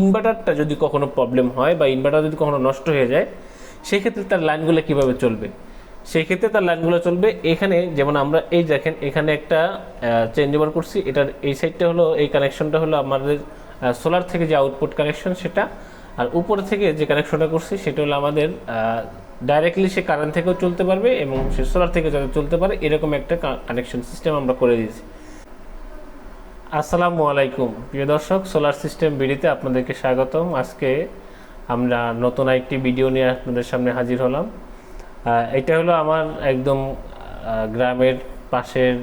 ইনভার্টারটা যদি কখনো প্রবলেম হয় বা ইনভার্টার যদি কখনো নষ্ট হয়ে যায় সেই ক্ষেত্রে তার লাইনগুলো কীভাবে চলবে? সেই ক্ষেত্রে তার লাইনগুলো চলবে এখানে, যেমন আমরা এই দেখেন, এখানে একটা চেঞ্জ ওভার করছি। এটার, এই সাইডটা হলো, এই কানেকশনটা হলো আমাদের সোলার থেকে যে আউটপুট কানেকশন সেটা। আর উপরে থেকে যে কানেকশনটা করছি, সেটা হলো আমাদের ডাইরেক্টলি সে কারেন্ট থেকেও চলতে পারবে এবং সে সোলার থেকে যাতে চলতে পারে, এরকম একটা কানেকশন সিস্টেম আমরা করে দিয়েছি। আসসালামু আলাইকুম। প্রিয় দর্শক সোলার সিস্টেম বিডিতে আপনাদেরকে স্বাগতম। আজকে আমরা নতুন একটি ভিডিও নিয়ে আপনাদের সামনে হাজির হলাম। এটা হলো আমার একদম গ্রামের পাশের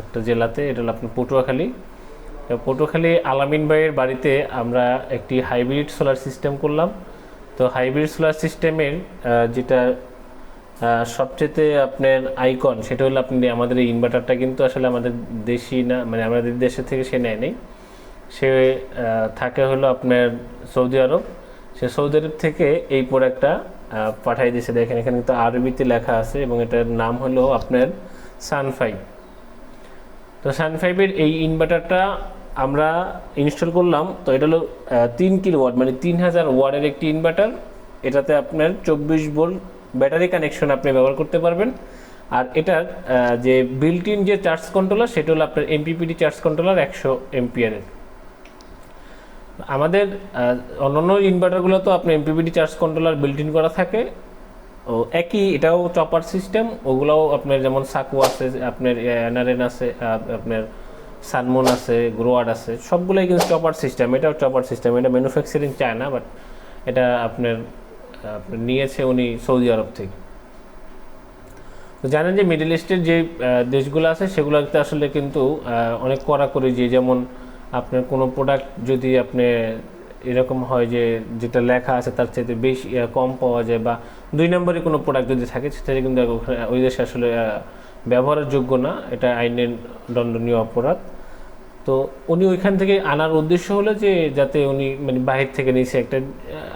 একটা জেলাতে। এটা হলো আপনার পটুয়াখালী। পটুয়াখালী আলামিন ভাইয়ের বাড়িতে আমরা একটি হাইব্রিড সোলার সিস্টেম করলাম। তো হাইব্রিড সোলার সিস্টেমের যেটা সবচেয়ে আপনার আইকন সেটা হলো আপনি আমাদের এই ইনভার্টারটা কিন্তু আসলে আমাদের দেশি না মানে আমাদের দেশে থেকে সে নেয় নেই। সে থাকে হলো আপনার সৌদি আরব। সে সৌদি আরব থেকে এই প্রোডাক্টটা পাঠাই দিয়েছে। দেখেন, এখানে কিন্তু আরবিতে লেখা আছে এবং এটার নাম হলো আপনার সানফাইভ তো সানফাইভের এই ইনভার্টারটা আমরা ইনস্টল করলাম। তো এটা হলো তিন কিলো ওয়াট মানে তিন হাজার ওয়ার্ডের একটি ইনভার্টার এটাতে আপনার চব্বিশ ভোল্ট ব্যাটারি কানেকশন আপনি ব্যবহার করতে পারবেন। আর এটার যে বিল্ট ইন যে চার্জ কন্ট্রোলার সেটা হলো আপনার এমপিপিটি চার্জ কন্ট্রোলার একশো এমপিয়ারের আমাদের অন্যান্য ইনভার্টারগুলো তো আপনার MPPT charge controller built in করা থাকে। ও, একই, এটাও চপার সিস্টেম ওগুলোও আপনার যেমন সাকু আছে, আপনার এনআরএন আছে আপনার সানমন আছে গ্রোয়ার আছে, সবগুলোই কিন্তু চপার সিস্টেম এটাও চপার সিস্টেম এটা ম্যানুফ্যাকচারিং চায় না বাট এটা আপনার নিয়েছে উনি সৌদি আরব থেকে। তো জানেন যে মিডল ইস্টের যে দেশগুলো আছে সেগুলোতে আসলে কিন্তু অনেক কড়াকড়ি যে যেমন আপনার কোনো প্রোডাক্ট যদি আপনি এরকম হয় যে, যেটা লেখা আছে তার চাইতে বেশি কম পাওয়া যায় বা দুই নম্বরে কোনো প্রোডাক্ট যদি থাকে সেটা কিন্তু ওই দেশে আসলে ব্যবহারের যোগ্য না। এটা আইনের দণ্ডনীয় অপরাধ। তো উনি ওইখান থেকে আনার উদ্দেশ্য হলো যে যাতে উনি মানে বাহির থেকে নিয়েছে একটা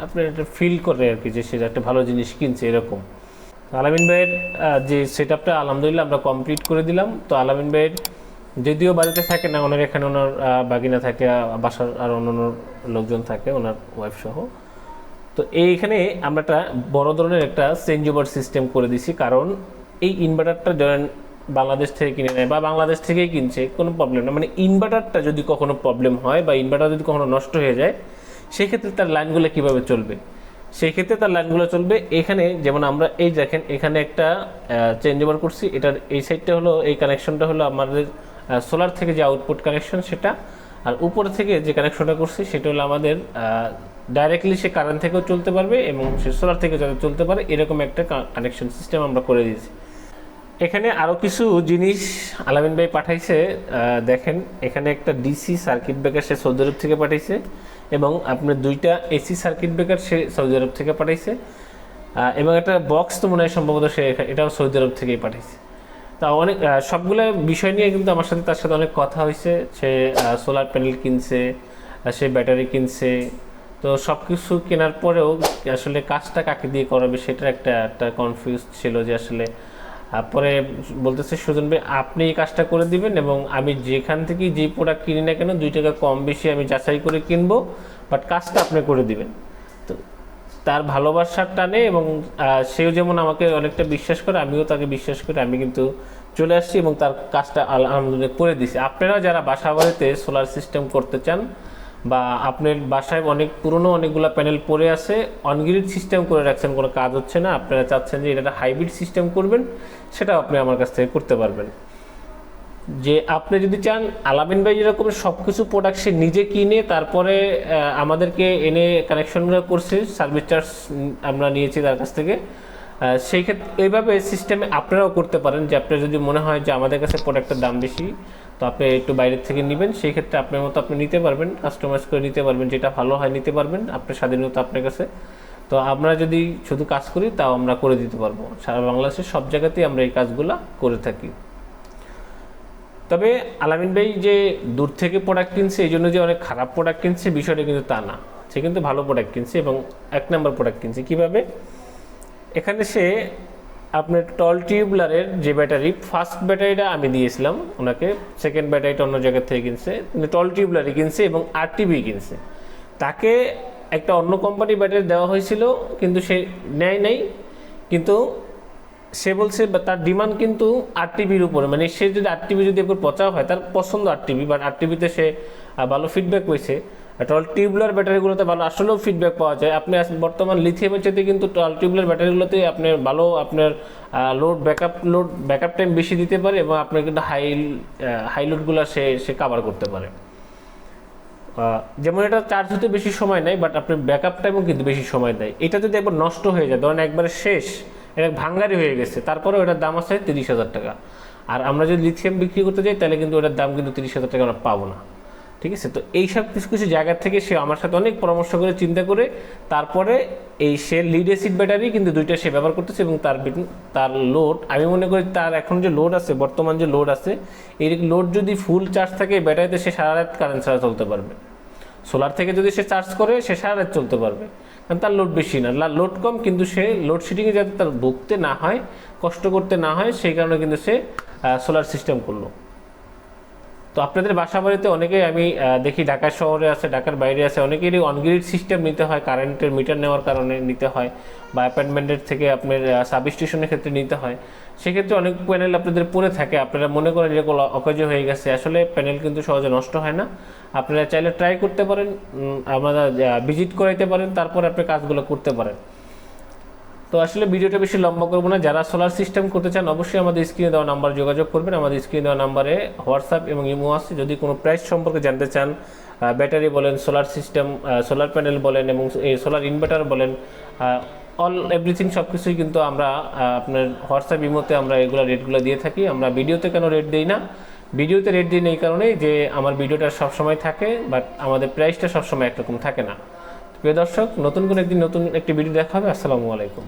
আপনার একটা ফিল করে আর কি যে সে একটা ভালো জিনিস কিনছে এরকম। আলামিন ভাইয়ের যে সেট আপটা আলহামদুলিল্লাহ আমরা কমপ্লিট করে দিলাম। তো আলামিন ভাইয়ের যদিও বাড়িতে থাকে না, ওনার এখানে ওনার বাগিনা থাকে, বাসার আর অন্য অন্য লোকজন থাকে, ওনার ওয়াইফ সহ। তো এইখানে আমরা একটা বড় ধরনের একটা চেঞ্জ ওভার সিস্টেম করে দিছি, কারণ এই ইনভার্টারটা ধরেন বাংলাদেশ থেকে কিনে নেয় বা বাংলাদেশ থেকেই কিনছে, কোনো প্রবলেম না মানে ইনভার্টারটা যদি কখনো প্রবলেম হয় বা ইনভার্টার যদি কখনো নষ্ট হয়ে যায় সেই ক্ষেত্রে তার লাইনগুলো কীভাবে চলবে? সেই ক্ষেত্রে তার লাইনগুলো চলবে এখানে, যেমন আমরা এই দেখেন, এখানে একটা চেঞ্জ ওভার করছি। এটার এই সাইডটা হলো, এই কানেকশনটা হলো আমাদের সোলার থেকে যে আউটপুট কানেকশন সেটা। আর উপরে থেকে যে কানেকশনটা করছি, সেটা হলো আমাদের ডাইরেক্টলি সে কারেন্ট থেকেও চলতে পারবে এবং সে সোলার থেকে যাতে চলতে পারে, এরকম একটা কানেকশন সিস্টেম আমরা করে দিয়েছি। এখানে আরও কিছু জিনিস আলামিন ভাই পাঠাইছে দেখেন, এখানে একটা ডিসি সার্কিট ব্রেকার সে সৌদি আরব থেকে পাঠাইছে এবং আপনার দুইটা এসি সার্কিট ব্রেকার সে সৌদি আরব থেকে পাঠাইছে। এবং একটা বক্স তো মনে হয় সম্ভবত সে এটাও সৌদি আরব থেকেই পাঠাইছে। তা অনেক সবগুলো বিষয় নিয়ে কিন্তু আমার সাথে তার সাথে অনেক কথা হয়েছে। সে সোলার প্যানেল কিনছে সে ব্যাটারি কিনছে। তো সব কিছু কেনার পরেও আসলে কাজটা কাকে দিয়ে করাবে সেটার একটা একটা কনফিউজ ছিল যে আসলে পরে বলতেছে, সুজন ভাই, আপনি এই কাজটা করে দিবেন এবং আমি যেখান থেকে যে প্রোডাক্ট কিনি না কেন, দুই টাকা কম বেশি আমি যাচাই করে কিনবো বাট কাজটা আপনি করে দিবেন। তো তার ভালোবাসার টানে এবং সেও যেমন আমাকে অনেকটা বিশ্বাস করে, আমিও তাকে বিশ্বাস করি, আমি কিন্তু চলে আসছি এবং তার কাজটা আল- আলহামদুলিল্লাহ করে দিছি। আপনারা যারা বাসা বাড়িতে সোলার সিস্টেম করতে চান বা আপনার বাসায় অনেক পুরনো অনেকগুলো প্যানেল পড়ে আছে অনগ্রিড সিস্টেম করে রাখছেন, কোনো কাজ হচ্ছে না, আপনারা চাচ্ছেন যে এটা হাইব্রিড সিস্টেম করবেন, সেটাও আপনি আমার কাছ থেকে করতে পারবেন। যে আপনি যদি চান, আলামিন ভাই যেরকম সব কিছু প্রোডাক্ট সে নিজে কিনে, তারপরে আমাদেরকে এনে কানেকশনগুলো করছে সার্ভিস চার্জ আমরা নিয়েছি তার কাছ থেকে সেই ক্ষেত্রে এইভাবে সিস্টেমে আপনারাও করতে পারেন, যে আপনার যদি মনে হয় যে আমাদের কাছে প্রোডাক্টের দাম বেশি তো আপনি একটু বাইরের থেকে নেবেন, সেই ক্ষেত্রে আপনার মতো আপনি নিতে পারবেন কাস্টমাইজ করে নিতে পারবেন, যেটা ভালো হয় নিতে পারবেন, আপনার স্বাধীনতা আপনার কাছে। তো আমরা যদি শুধু কাজ করি, তাও আমরা করে দিতে পারব। সারা বাংলাদেশের সব জায়গাতেই আমরা এই কাজগুলো করে থাকি। তবে আলামিন ভাই যে দূর থেকে প্রোডাক্ট কিনছে, এই জন্য যে অনেক খারাপ প্রোডাক্ট কিনছে, বিষয়টা কিন্তু তা না। সে কিন্তু ভালো প্রোডাক্ট কিনছে এবং এক নম্বর প্রোডাক্ট কিনছে। কীভাবে? এখানে সে আপনার টল টিউবলারের যে ব্যাটারি ফার্স্ট ব্যাটারিটা আমি দিয়েছিলাম, ওনাকে সেকেন্ড ব্যাটারিটা অন্য জায়গা থেকে কিনছে টল টিউবলারই কিনছে এবং আর টিভি কিনছে। তাকে একটা অন্য কোম্পানি ব্যাটারি দেওয়া হয়েছিল, কিন্তু সে নেয় নাই, কিন্তু সে বলছে তার ডিমান্ড কিন্তু আর টিভির উপরে। মানে সে যদি আর টিভি যদি একবার পচা হয়, তার পছন্দ আর টিভি বাট আট টিভিতে সে ভালো ফিডব্যাক পেয়েছে টল টিউবুলার ব্যাটারিগুলোতে ভালো, আসলেও ফিডব্যাক পাওয়া যায়। আপনি বর্তমান লিথিয়ামের চাইতে কিন্তু টল টিউবুলার ব্যাটারিগুলোতে আপনার ভালো আপনার load backup load backup time বেশি দিতে পারে এবং আপনার কিন্তু হাই হাই লোডগুলো সে সে কাভার করতে পারে। যেমন এটা চার্জ হতে বেশি সময় নেয় বাট আপনার ব্যাকআপ টাইমও কিন্তু বেশি সময় দেয়। এটা যদি একবার নষ্ট হয়ে যায়, ধরেন একবারে শেষ, এটা ভাঙ্গারি হয়ে গেছে, তারপরেও এটার দাম আছে তিরিশ হাজার টাকা। আর আমরা যদি লিথিয়াম বিক্রি করতে যাই, তাহলে কিন্তু ওটার দাম কিন্তু তিরিশ হাজার টাকা আমরা পাবো না। ঠিক আছে? তো এইসব কিছু কিছু জায়গা থেকে সে আমার সাথে অনেক পরামর্শ করে, চিন্তা করে, তারপরে এই সে লিড অ্যাসিড ব্যাটারি কিন্তু দুইটা সে ব্যবহার করতেছে এবং তার তার লোড আমি মনে করি তার এখন যে লোড আছে, বর্তমান যে লোড আছে এই লোড যদি ফুল চার্জ থাকে ব্যাটারিতে সে সারা রাত কারেন্ট ছাড়া চলতে পারবে। সোলার থেকে যদি সে চার্জ করে, সে সারা রাত চলতে পারবে। কারণ তার লোড বেশি না। লোড কম, কিন্তু সে লোডশেডিংয়ে যাতে তার ভুগতে না হয়, কষ্ট করতে না হয়, সেই কারণে কিন্তু সে সোলার সিস্টেম করল। তো আপনাদের বাসা বাড়িতে অনেকেই আমি দেখি ঢাকা শহরে আছে, ঢাকার বাইরে আছে, অনেকেরই অনগ্রিড সিস্টেম নিতে হয়, কারেন্টের মিটার নেওয়ার কারণে নিতে হয়, বা অ্যাপার্টমেন্টের থেকে আপনার সাব স্টেশনের ক্ষেত্রে নিতে হয়। সেক্ষেত্রে অনেক প্যানেল আপনাদের পড়ে থাকে, আপনারা মনে করেন যেগুলো অকেজ হয়ে গেছে, আসলে প্যানেল কিন্তু সহজে নষ্ট হয় না। আপনারা চাইলে ট্রাই করতে পারেন আপনারা ভিজিট করাইতে পারেন, তারপর আপনি কাজগুলো করতে পারেন। তো আসলে ভিডিওটা বেশি লম্বা করব না। যারা সোলার সিস্টেম করতে চান, অবশ্যই আমাদের স্ক্রিনে দেওয়া নাম্বার যোগাযোগ করবেন। আমাদের স্ক্রিনে দেওয়া নাম্বারে হোয়াটসঅ্যাপ এবং ইমো আছে। যদি কোনো প্রাইস সম্পর্কে জানতে চান ব্যাটারি বলেন সোলার সিস্টেম সোলার প্যানেল বলেন এবং সোলার ইনভার্টার বলেন অল এভরিথিং সব কিছুই কিন্তু আমরা আপনার হোয়াটসঅ্যাপ ইমোতে আমরা এগুলো রেটগুলো দিয়ে থাকি। আমরা ভিডিওতে কেন রেট দিই না? ভিডিওতে রেট দিই না এই কারণেই যে আমার ভিডিওটা সবসময় থাকে বাট আমাদের প্রাইসটা সবসময় একরকম থাকে না। প্রিয় দর্শক, নতুন কোনো একদিন নতুন একটি ভিডিও দেখা হবে। আসসালামু আলাইকুম।